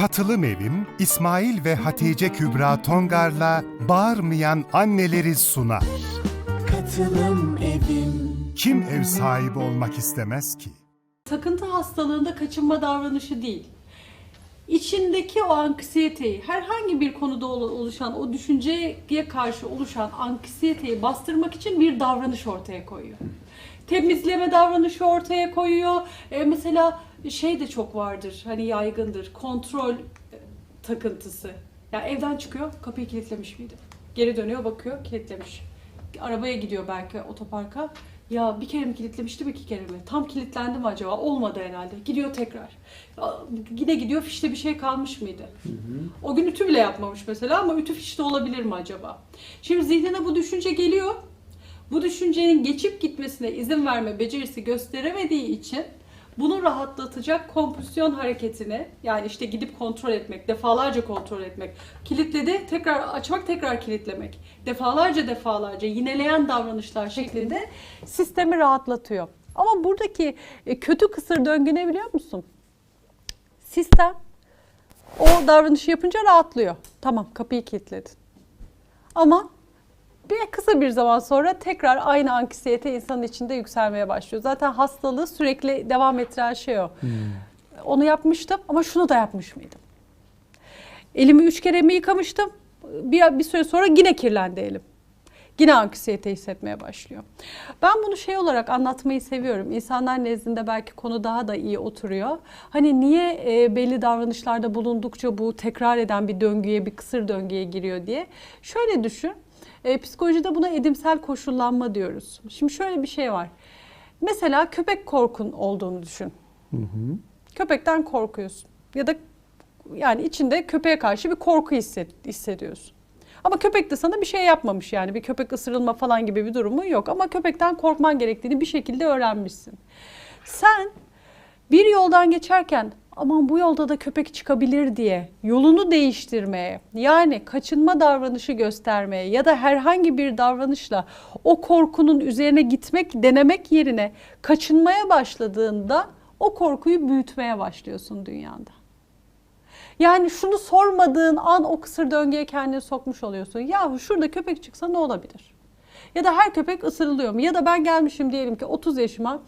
Katılım Evim, İsmail ve Hatice Kübra Tongar'la Bağırmayan Anneleri sunar. Katılım evim Kim ev sahibi olmak istemez ki? Takıntı hastalığında kaçınma davranışı değil. İçindeki o anksiyeteyi, herhangi bir konuda ol- oluşan, o düşünceye karşı oluşan anksiyeteyi bastırmak için bir davranış ortaya koyuyor. Temizleme davranışı ortaya koyuyor. E, mesela şey de çok vardır, hani yaygındır, kontrol e, takıntısı. Ya evden çıkıyor, kapıyı kilitlemiş miydi? Geri dönüyor, bakıyor, kilitlemiş. Arabaya gidiyor belki otoparka. Ya bir kere mi kilitlemiştim, iki kere mi? Tam kilitlendi mi acaba? Olmadı herhalde. Gidiyor tekrar. Yine gidiyor, fişte bir şey kalmış mıydı? O gün ütü bile yapmamış mesela ama ütü fişte olabilir mi acaba? Şimdi zihnine bu düşünce geliyor. Bu düşüncenin geçip gitmesine izin verme becerisi gösteremediği için bunu rahatlatacak kompulsiyon hareketini yani işte gidip kontrol etmek, defalarca kontrol etmek, kilitledi tekrar açmak tekrar kilitlemek, defalarca defalarca yineleyen davranışlar şeklinde sistemi rahatlatıyor. Ama buradaki e, kötü kısır döngü ne biliyor musun? Sistem o davranışı yapınca rahatlıyor. Tamam kapıyı kilitledin. Ama bir kısa bir zaman sonra tekrar aynı anksiyete insanın içinde yükselmeye başlıyor. Zaten hastalığı sürekli devam ettiren şey o. Onu yapmıştım ama şunu da yapmış mıydım? Elimi üç kere mi yıkamıştım? Bir, bir süre sonra yine kirlendi elim. Yine anksiyete hissetmeye başlıyor. Ben bunu şey olarak anlatmayı seviyorum. İnsanlar nezdinde belki konu daha da iyi oturuyor. Hani niye e, belli davranışlarda bulundukça bu tekrar eden bir döngüye, bir kısır döngüye giriyor diye. Şöyle düşün. E, psikolojide buna edimsel koşullanma diyoruz. Şimdi şöyle bir şey var. Mesela köpek korkun olduğunu düşün. Köpekten korkuyorsun. Ya da yani içinde köpeğe karşı bir korku hisset, hissediyorsun. Ama köpek de sana bir şey yapmamış yani bir köpek ısırılma falan gibi bir durumu yok. Ama köpekten korkman gerektiğini bir şekilde öğrenmişsin. Sen bir yoldan geçerken aman bu yolda da köpek çıkabilir diye yolunu değiştirmeye yani kaçınma davranışı göstermeye ya da herhangi bir davranışla o korkunun üzerine gitmek denemek yerine kaçınmaya başladığında o korkuyu büyütmeye başlıyorsun dünyanda. Yani şunu sormadığın an o kısır döngüye kendini sokmuş oluyorsun. Yahu şurada köpek çıksa ne olabilir? Ya da her köpek ısırılıyor mu? Ya da ben gelmişim diyelim ki 30 yaşıma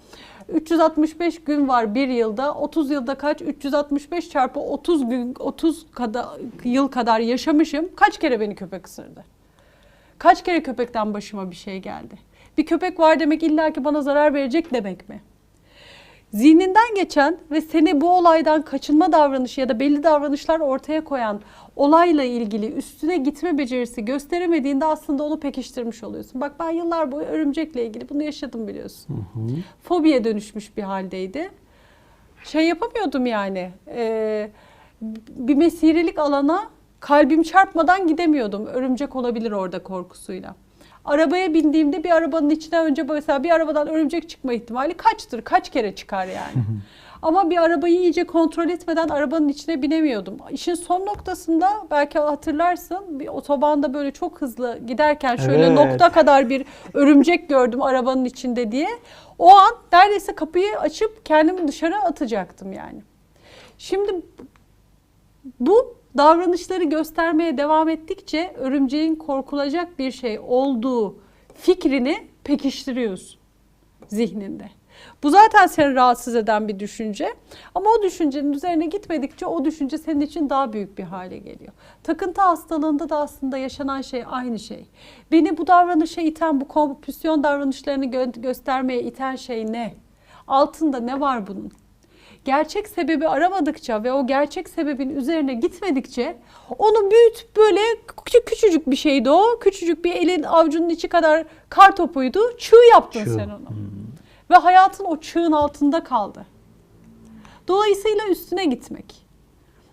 365 gün var bir yılda. 30 yılda kaç? 365 çarpı 30 gün 30 kadar, yıl kadar yaşamışım. Kaç kere beni köpek ısırdı? Kaç kere köpekten başıma bir şey geldi? Bir köpek var demek illaki bana zarar verecek demek mi? Zihninden geçen ve seni bu olaydan kaçınma davranışı ya da belli davranışlar ortaya koyan olayla ilgili üstüne gitme becerisi gösteremediğinde aslında onu pekiştirmiş oluyorsun. Bak ben yıllar boyu örümcekle ilgili bunu yaşadım biliyorsun. Fobiye dönüşmüş bir haldeydi. Şey yapamıyordum yani. e, bir mesirilik alana kalbim çarpmadan gidemiyordum. Örümcek olabilir orada korkusuyla. Arabaya bindiğimde bir arabanın içine önce mesela bir arabadan örümcek çıkma ihtimali kaçtır? Kaç kere çıkar yani? Ama bir arabayı iyice kontrol etmeden arabanın içine binemiyordum. İşin son noktasında belki hatırlarsın bir otobanda böyle çok hızlı giderken şöyle Evet. nokta kadar bir örümcek gördüm arabanın içinde diye. O an neredeyse kapıyı açıp kendimi dışarı atacaktım yani. Şimdi bu davranışları göstermeye devam ettikçe örümceğin korkulacak bir şey olduğu fikrini pekiştiriyorsun zihninde. Bu zaten seni rahatsız eden bir düşünce. Ama o düşüncenin üzerine gitmedikçe o düşünce senin için daha büyük bir hale geliyor. Takıntı hastalığında da aslında yaşanan şey aynı şey. Beni bu davranışa iten, bu kompulsiyon davranışlarını gö- göstermeye iten şey ne? Altında ne var bunun? Gerçek sebebi aramadıkça ve o gerçek sebebin üzerine gitmedikçe onu büyüt böyle küçük küçücük bir şeydi o. Küçücük bir elin avucunun içi kadar kar topuydu. Çığ yaptın Çığ. sen onu. Ve hayatın o çığın altında kaldı. Dolayısıyla üstüne gitmek.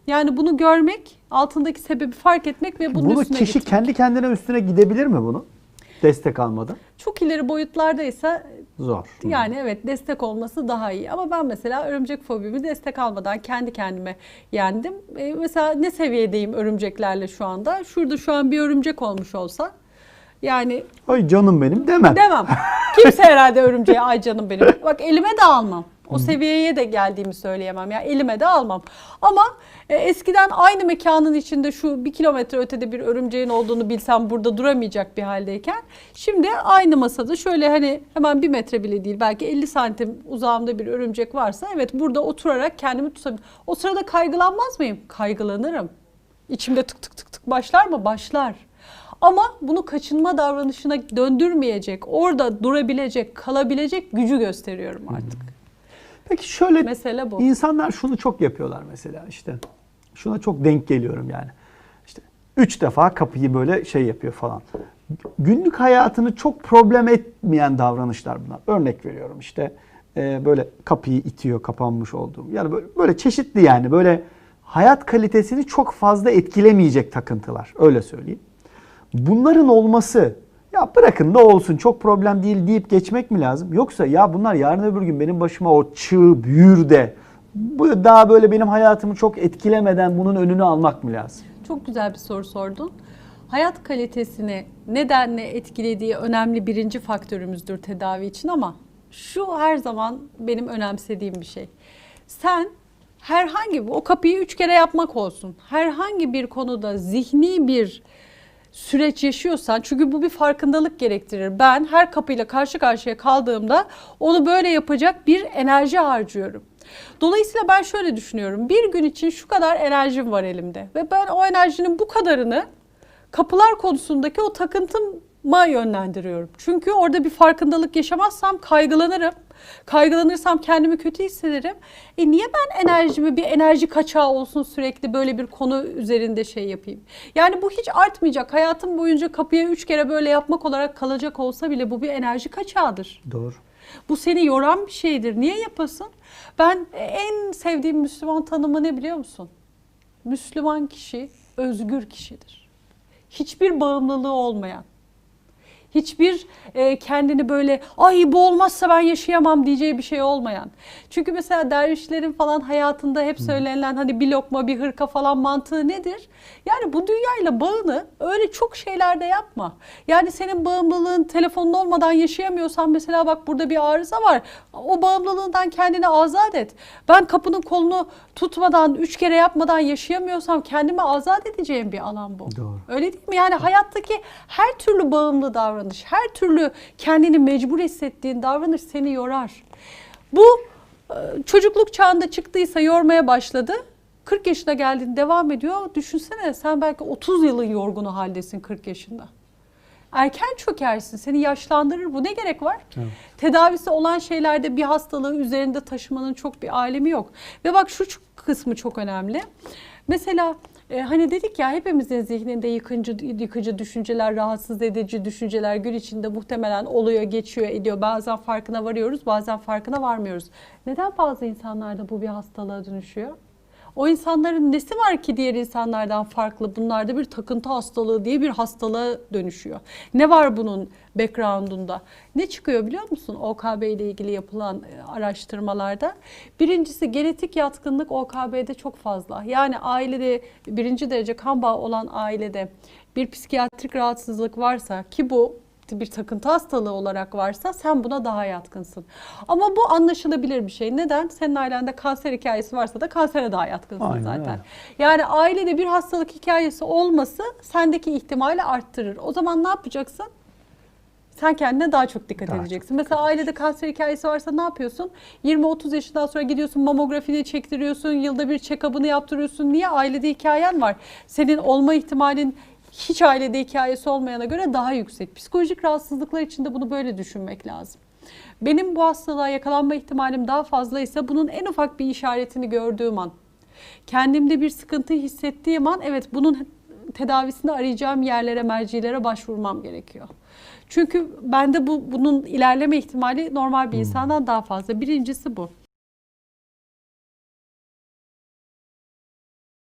Yani bunu görmek, altındaki sebebi fark etmek ve bunun Bunu üstüne kişi gitmek. kendi kendine üstüne gidebilir mi bunu? Destek almadan. Çok ileri boyutlardaysa Zor. Yani evet destek olması daha iyi. Ama ben mesela örümcek fobimi destek almadan kendi kendime yendim. E, mesela ne seviyedeyim örümceklerle şu anda? Şurada şu an bir örümcek olmuş olsa yani Ay canım benim demem. demem. Kimse herhalde örümceğe ay canım benim. Bak elime de almam. O seviyeye de geldiğimi söyleyemem. Yani elime de almam. Ama e, eskiden aynı mekanın içinde şu bir kilometre ötede bir örümceğin olduğunu bilsem burada duramayacak bir haldeyken şimdi aynı masada şöyle hani hemen bir metre bile değil belki 50 santim uzağımda bir örümcek varsa evet burada oturarak kendimi tutabilirim. O sırada kaygılanmaz mıyım? Kaygılanırım. İçimde tık tık tık tık başlar mı? Başlar. Ama bunu kaçınma davranışına döndürmeyecek, orada durabilecek, kalabilecek gücü gösteriyorum artık. Peki şöyle Mesele bu. insanlar şunu çok yapıyorlar mesela işte. Şuna çok denk geliyorum yani. İşte üç defa kapıyı böyle şey yapıyor falan. Günlük hayatını çok problem etmeyen davranışlar bunlar. Örnek veriyorum işte e, böyle kapıyı itiyor kapanmış olduğum. Yani böyle, böyle çeşitli yani böyle hayat kalitesini çok fazla etkilemeyecek takıntılar. Öyle söyleyeyim. Bunların olması ya bırakın da olsun çok problem değil deyip geçmek mi lazım? Yoksa ya bunlar yarın öbür gün benim başıma o çığ büyür de bu daha böyle benim hayatımı çok etkilemeden bunun önünü almak mı lazım? Çok güzel bir soru sordun. Hayat kalitesini nedenle etkilediği önemli birinci faktörümüzdür tedavi için ama şu her zaman benim önemsediğim bir şey. Sen herhangi bir, o kapıyı üç kere yapmak olsun. Herhangi bir konuda zihni bir süreç yaşıyorsan çünkü bu bir farkındalık gerektirir. Ben her kapıyla karşı karşıya kaldığımda onu böyle yapacak bir enerji harcıyorum. Dolayısıyla ben şöyle düşünüyorum. Bir gün için şu kadar enerjim var elimde ve ben o enerjinin bu kadarını kapılar konusundaki o takıntıma yönlendiriyorum. Çünkü orada bir farkındalık yaşamazsam kaygılanırım. Kaygılanırsam kendimi kötü hissederim. E niye ben enerjimi bir enerji kaçağı olsun sürekli böyle bir konu üzerinde şey yapayım? Yani bu hiç artmayacak. Hayatım boyunca kapıya üç kere böyle yapmak olarak kalacak olsa bile bu bir enerji kaçağıdır. Doğru. Bu seni yoran bir şeydir. Niye yapasın? Ben en sevdiğim Müslüman tanımı ne biliyor musun? Müslüman kişi özgür kişidir. Hiçbir bağımlılığı olmayan, hiçbir e, kendini böyle ay bu olmazsa ben yaşayamam diyeceği bir şey olmayan. Çünkü mesela dervişlerin falan hayatında hep söylenilen hani bir lokma bir hırka falan mantığı nedir? Yani bu dünyayla bağını öyle çok şeylerde yapma. Yani senin bağımlılığın telefonun olmadan yaşayamıyorsan mesela bak burada bir arıza var. O bağımlılığından kendini azat et. Ben kapının kolunu tutmadan, üç kere yapmadan yaşayamıyorsam kendimi azat edeceğim bir alan bu. Doğru. Öyle değil mi? Yani hayattaki her türlü bağımlı davranış, her türlü kendini mecbur hissettiğin davranış seni yorar. Bu e, çocukluk çağında çıktıysa yormaya başladı. 40 yaşına geldiğinde devam ediyor. Düşünsene sen belki 30 yılın yorgunu haldesin 40 yaşında. Erken çökersin, seni yaşlandırır. Bu ne gerek var? Tedavisi olan şeylerde bir hastalığı üzerinde taşımanın çok bir alemi yok. Ve bak şu kısmı çok önemli. Mesela e, hani dedik ya hepimizin zihninde yıkıcı, yıkıcı düşünceler, rahatsız edici düşünceler gün içinde muhtemelen oluyor, geçiyor, ediyor. Bazen farkına varıyoruz, bazen farkına varmıyoruz. Neden bazı insanlarda bu bir hastalığa dönüşüyor? O insanların nesi var ki diğer insanlardan farklı? Bunlarda bir takıntı hastalığı diye bir hastalığa dönüşüyor. Ne var bunun background'unda? Ne çıkıyor biliyor musun? OKB ile ilgili yapılan e, araştırmalarda. Birincisi genetik yatkınlık OKB'de çok fazla. Yani ailede birinci derece kan bağı olan ailede bir psikiyatrik rahatsızlık varsa ki bu bir takıntı hastalığı olarak varsa sen buna daha yatkınsın. Ama bu anlaşılabilir bir şey. Neden? Senin ailende kanser hikayesi varsa da kansere daha yatkınsın Aynen zaten. öyle. Yani ailede bir hastalık hikayesi olması sendeki ihtimali arttırır. O zaman ne yapacaksın? Sen kendine daha çok dikkat Daha edeceksin. Mesela ailede kanser hikayesi varsa ne yapıyorsun? 20-30 yaşından sonra gidiyorsun mamografini çektiriyorsun, yılda bir check-up'ını yaptırıyorsun. Niye? Ailede hikayen var. Senin olma ihtimalin hiç ailede hikayesi olmayana göre daha yüksek. Psikolojik rahatsızlıklar için de bunu böyle düşünmek lazım. Benim bu hastalığa yakalanma ihtimalim daha fazlaysa bunun en ufak bir işaretini gördüğüm an, kendimde bir sıkıntı hissettiğim an evet bunun tedavisini arayacağım yerlere, mercilere başvurmam gerekiyor. Çünkü bende bu bunun ilerleme ihtimali normal bir insandan daha fazla. Birincisi bu.